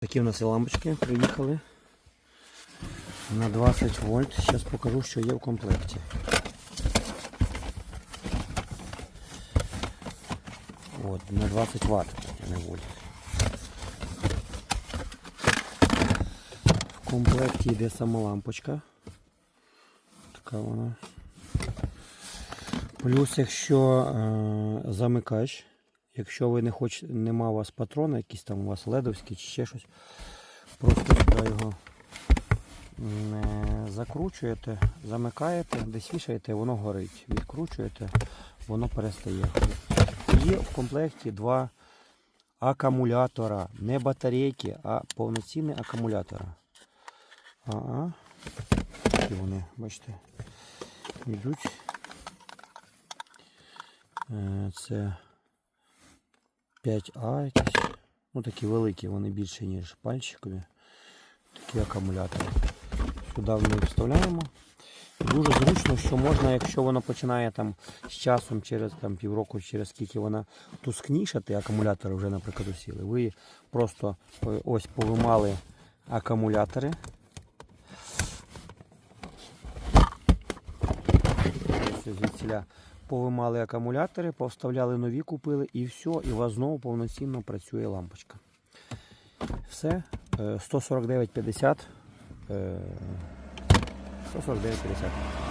Такі у нас і лампочки приїхали на 20 вольт. Зараз покажу, що є в комплекті. От, на 20 Вт, а не вольт. В комплекті йде сама лампочка. Така вона. Плюс, якщо е, замикач, якщо ви не хочете, нема у вас патрона, якийсь там у вас ледовський чи ще щось, просто сюди його закручуєте, замикаєте, десь вішаєте, воно горить. Відкручуєте, воно перестає. Є в комплекті два акумулятора. Не батарейки, а повноцінні акумулятори. Ага. Такі вони, бачите, йдуть. Е, Це 5А якісь. Ну такі великі, вони більше, ніж пальчикові. Такі акумулятори. Сюди в них вставляємо. Дуже зручно, що можна, якщо воно починає там з часом, через там, півроку, через скільки вона тускнішати, акумулятори вже, наприклад, усіли. Ви просто е, ось повимали акумулятори. Ось звідсіля повимали акумулятори, повставляли нові, купили і все, і у вас знову повноцінно працює лампочка. Все. Е, 149,50. е, 149,50.